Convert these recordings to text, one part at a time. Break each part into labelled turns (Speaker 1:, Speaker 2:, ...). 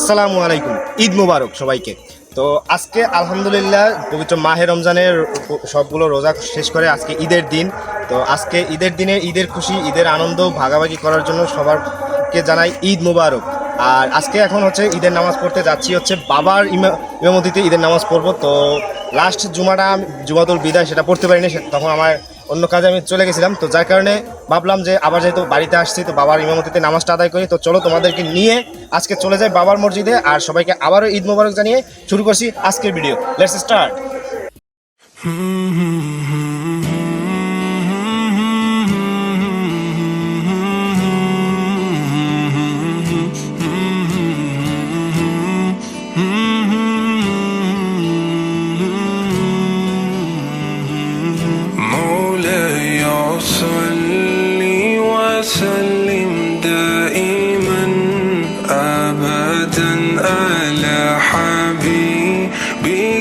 Speaker 1: আসসালামু আলাইকুম। ঈদ মুবারক সবাইকে। তো আজকে আলহামদুলিল্লাহ পবিত্র মাহে রমজানের সবগুলো রোজা শেষ করে আজকে ঈদের দিন। তো আজকে ঈদের দিনে ঈদের খুশি, ঈদের আনন্দ ভাগাভাগি করার জন্য সবারকে জানাই ঈদ মুবারক। আর আজকে এখন হচ্ছে ঈদের নামাজ পড়তে যাচ্ছি হচ্ছে বাবার ইমা- ইমামতিতে ঈদের নামাজ পড়ব। তো লাস্ট জুমাটা, জুমাতুল বিদায় সেটা পড়তে পারিনি তখন আমার অন্য কাজে আমি চলে গেছিলাম। তো যার কারণে ভাবলাম যে আবার যেহেতু বাড়িতে আসছি, তো বাবার ইমামতিতে নামাজটা আদায় করি। তো চলো তোমাদেরকে নিয়ে আজকে চলে যাই বাবার মসজিদে আর সবাইকে আবারও ঈদ মোবারক জানিয়ে শুরু করছি আজকের ভিডিও। Let's start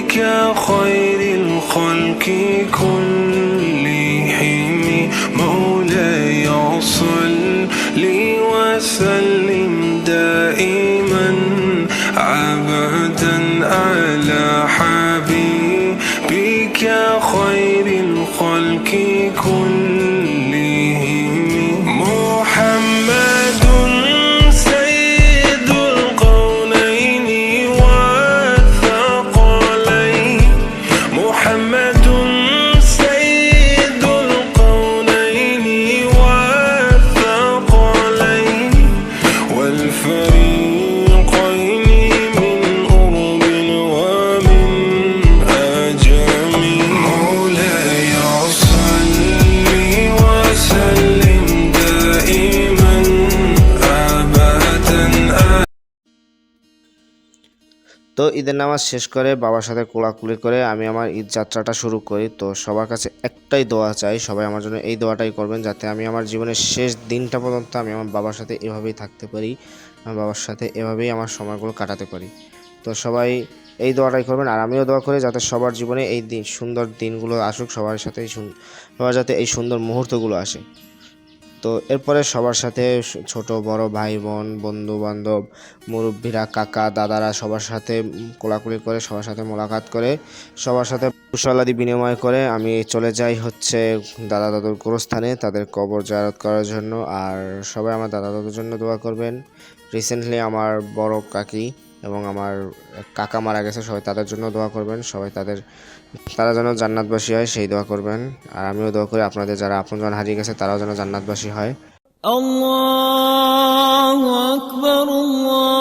Speaker 2: حبيبك خير الخلق كلهم. مولاي صل وسلم دائما ابدا على حبيبك خير الخلق كلهم.
Speaker 3: তো ঈদের নামাজ শেষ করে বাবার সাথে কোলাকুলি করে আমি আমার ঈদ যাত্রাটা শুরু করি। তো সবার কাছে একটাই দোয়া চাই, সবাই আমার জন্য এই দোয়াটাই করবেন যাতে আমি আমার জীবনের শেষ দিনটা পর্যন্ত আমি আমার বাবার সাথে এভাবেই থাকতে পারি, আমার বাবার সাথে এভাবেই আমার সময়গুলো কাটাতে পারি। তো সবাই এই দোয়াটাই করবেন আর আমিও দোয়া করি যাতে সবার জীবনে এই দিন, সুন্দর দিনগুলো আসুক, সবার সাথে সবার যাতে এই সুন্দর মুহূর্তগুলো আসে। তো এরপরে সবার সাথে ছোট, বড় ভাই, বোন, বন্ধু বান্ধব, মুরব্বীরা, কাকা, দাদারা সবার সাথে কোলাকুলি করে, সবার সাথে মোলাকাত করে, সবার সাথে কুশলাদি বিনিময় করে আমি চলে যাই হচ্ছে দাদা দাদুর গোরস্থানে তাদের কবর জায়ারত করার জন্য। আর সবাই আমার দাদা দাদুর জন্য দোয়া করবেন। রিসেন্টলি আমার বড় কাকি এবং আমার কাকা মারা গেছে, সবাই তাদের জন্য দোয়া করবেন। সবাই তাদের, তারা যেন জান্নাতবাসী হয়, সেই দোয়া করবেন। আর আমিও দোয়া করি আপনাদের যারা আপনজন হারিয়ে গেছে, তারাও যেন জান্নাতবাসী হয়।
Speaker 4: আল্লাহু আকবার,
Speaker 3: আল্লাহ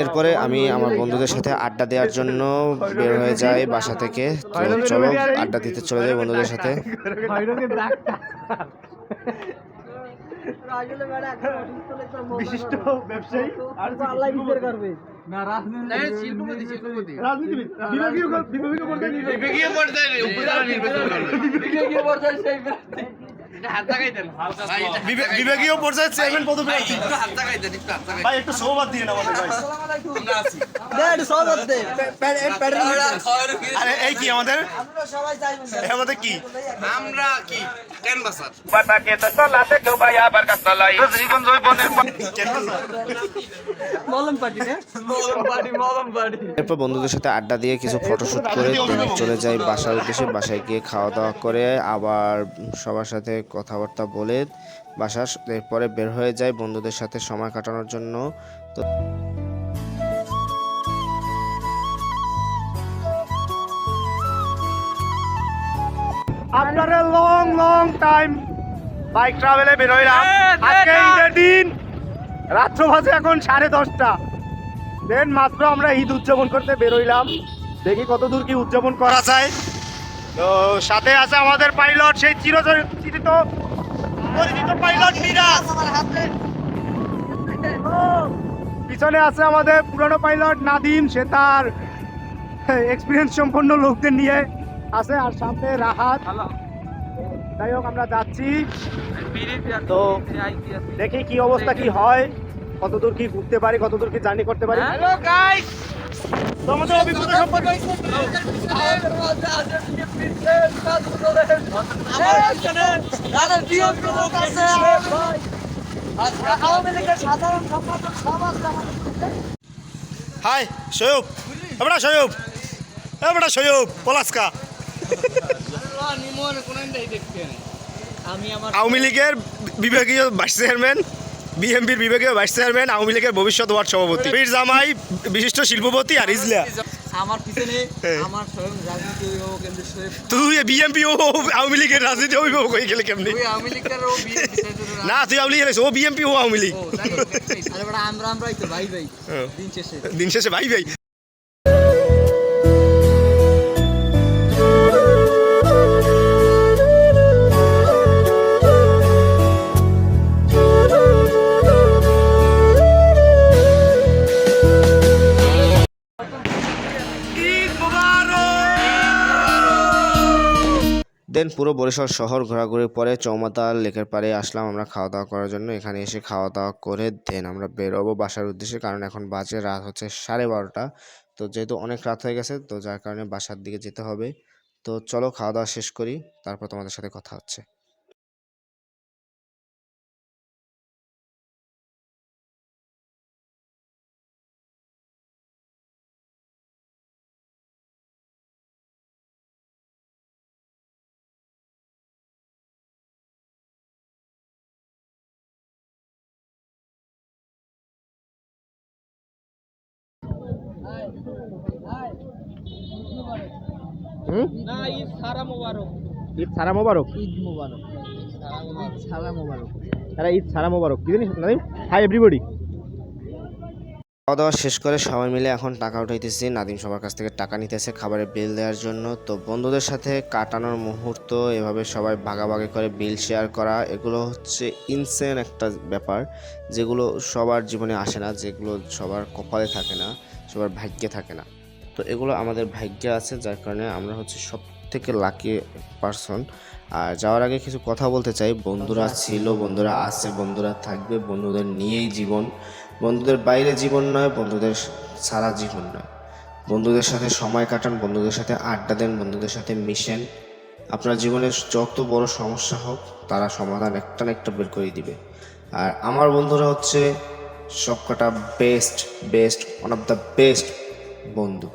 Speaker 3: এরপরে আমি আমার বন্ধুদের সাথে আড্ডা দেওয়ার জন্য বের হয়ে যাই বাসা থেকে। তো চলো আড্ডা দিতে চলে যাই বন্ধুদের সাথে।
Speaker 1: বিশিষ্ট ব্যবসায়ী। আর বিভাগীয় বিভাগীয় পর্যায়ে বিভা- বিভাগীয় পর্যায়ে চেয়ারম্যান পদপ্রার্থী ভাই একটু সৌবাদ দিয়ে আমাদের ভাই। আরে এই কি আমাদের? আমাদের কি?
Speaker 5: আমরা কি? ক্যানভাসার
Speaker 3: এরপর বন্ধুদের সাথে আড্ডা দিয়ে কিছু ফটোশুট করে চলে যাই বাসার উদ্দেশ্যে বাসায় গিয়ে খাওয়া দাওয়া করে আবার সবার সাথে কথাবার্তা বলে বাসা এরপরে বের হয়ে যায় বন্ধুদের সাথে সময় কাটানোর জন্য। তো
Speaker 1: আপনারা লং লং টাইম বাইক ট্রাভেলে বেরোইলাম আজকে ঈদের দিন। রাত্র বাজে এখন সাড়ে দশটা। দেন মাত্র আমরা ঈদ উদযাপন করতে বেরোইলাম দেখি কত দূর কি উদযাপন করা যায়। তো সাথে আছে আমাদের পাইলট সেই চিরচিরিত পরিচিত পাইলট মিরাজ পিছনে আছে আমাদের পুরনো পাইলট নাদিম সে তার এক্সপিরিয়েন্স সম্পন্ন লোকদের নিয়ে আছে আর সামনে রাহাত। যাই হোক আমরা যাচ্ছি। তো দেখি কি অবস্থা কি হয় কতদূর কি ঘুরতে পারি কতদূর কি জার্নি করতে পারি।
Speaker 5: হ্যালো গাইস
Speaker 1: তো আমাদের অভিজ্ঞতা সম্পর্কে হাই সয়ুব। এবারে সয়ুব। এবারে সয়ুব পলাশকা।
Speaker 4: আমি আমার
Speaker 1: আওয়ামী লীগের বিভাগীয় ভাইস চেয়ারম্যান বিএমপির বিভাগীয় ভাইস চেয়ারম্যান আওয়ামী লীগের ভবিষ্যৎ ওয়ার্ড সভাপতি। বীর জামাই বিশিষ্ট শিল্পপতি আর ইজলা।
Speaker 4: আমার পিছনে
Speaker 1: হ্যাঁ।
Speaker 4: আমার স্বয়ং রাজনীতি অভিভাবক কেন্দ্রের শরীফ
Speaker 1: তুই বিএমপি ও আওয়ামী লীগের রাজনীতি অভিভাবক হয়ে গেলে কেমনি? না তুই আওয়ামী ও বিএমপি ও আওয়ামী লীগ।
Speaker 4: ও তাই একটাই। আমরা আমরাই তো ভাই ভাই। দিন শেষে।
Speaker 1: দিন শেষে ভাই ভাই।
Speaker 3: দেন পুরো বরিশাল শহর ঘোরাঘুরির পরে চৌমাতাল লেকের পাড়ে আসলাম আমরা খাওয়া দাওয়া করার জন্য। এখানে এসে খাওয়া দাওয়া করে দেন আমরা বেরোবো বাসার উদ্দেশ্যে, কারণ এখন বাজে রাত হচ্ছে সাড়ে বারোটা। তো যেহেতু অনেক রাত হয়ে গেছে, তো যার কারণে বাসার দিকে যেতে হবে। তো চলো খাওয়া দাওয়া শেষ করি, তারপর তোমাদের সাথে কথা হচ্ছে।
Speaker 4: না ঈদ সারা মোবারক।
Speaker 1: ঈদ সারা মোবারক?
Speaker 4: ঈদ মোবারক। ঈদ সারা মোবারক।
Speaker 1: তারা ঈদ সারা মোবারক। কি জানিস নাদিম? হাই এভরিবডি
Speaker 3: খাওয়া দাওয়া শেষ করে সবাই মিলে এখন টাকা উঠাইতেছি। নাদিম সবার কাছ থেকে টাকা নিতেছে খাবারের বিল দেওয়ার জন্য। তো বন্ধুদের সাথে কাটানোর মুহূর্ত, এভাবে সবাই ভাগাভাগি করে বিল শেয়ার করা, এগুলো হচ্ছে ইনসেন একটা ব্যাপার, যেগুলো সবার জীবনে আসে না, যেগুলো সবার কপালে থাকে না, সবার ভাগ্যে থাকে না। তো এগুলো আমাদের ভাগ্যে আছে, যার কারণে আমরা হচ্ছে সব থেকে লাকি পারসন আর যাওয়ার আগে কিছু কথা বলতে চাই। বন্ধুরা ছিল, বন্ধুরা আছে, বন্ধুরা থাকবে, বন্ধুদের নিয়েই জীবন। বন্ধুদের বাইরে জীবন নয়, বন্ধুদের সারা জীবন নয়। বন্ধুদের সাথে সময় কাটান, বন্ধুদের সাথে আড্ডা দেন, বন্ধুদের সাথে মিশেন। আপনার জীবনের যত বড় সমস্যা হোক, তারা সমাধান একটা না একটা বের করে দিবে। আর আমার বন্ধুরা হচ্ছে সবকটা best best one of the best বন্ধু।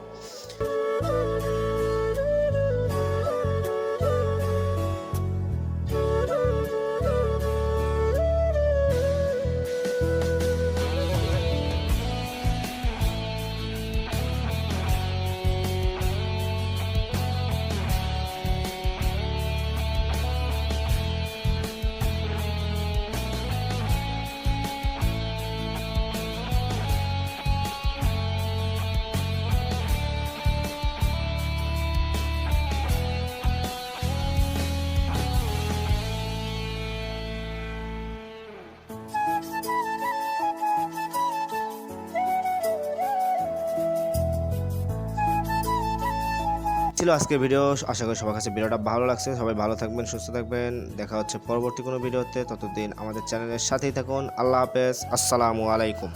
Speaker 3: ছিল আজকের ভিডিও আশা করি সবার কাছে ভিডিওটা ভালো লাগছে। সবাই ভালো থাকবেন, সুস্থ থাকবেন। দেখা হচ্ছে পরবর্তী কোনো ভিডিওতে ততদিন আমাদের চ্যানেলের সাথেই থাকুন। আল্লাহ হাফেজ। আসসালামু আলাইকুম।